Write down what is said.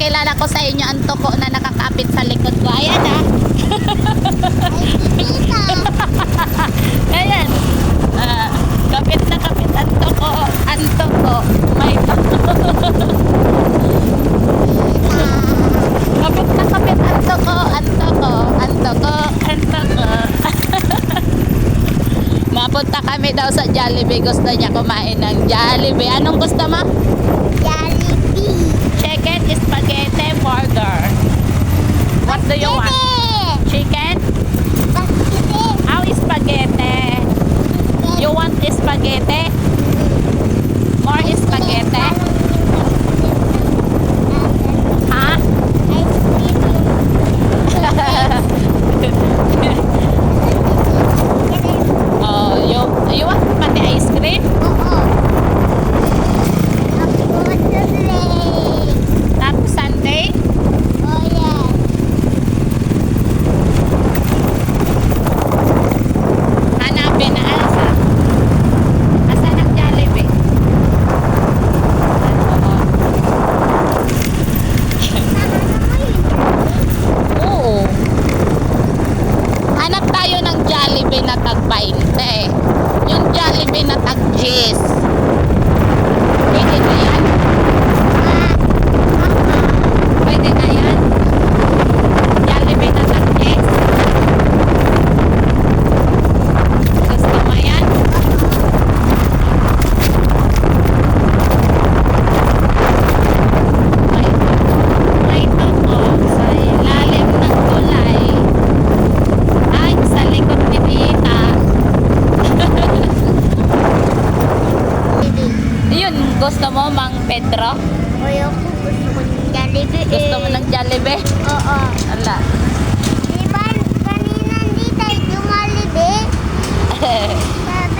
Ipapakilala ko sa inyo ang tuko na nakakapit sa likod ko. Ayan ah. Ayan. Ah, kapit na kapit ang tuko. Ang tuko. May tuko. kapit na kapit ang tuko. Ang tuko. Ang tuko. Ang tuko. Mapunta kami daw sa Jollibee. Gusto niya kumain ng Jollibee. Anong gusto mo? They. Na Gusto mo, Mang Pedro? Ayoko. Gusto ko ng Jollibee. Gusto mo eh. ng Jollibee? Oo. Ala.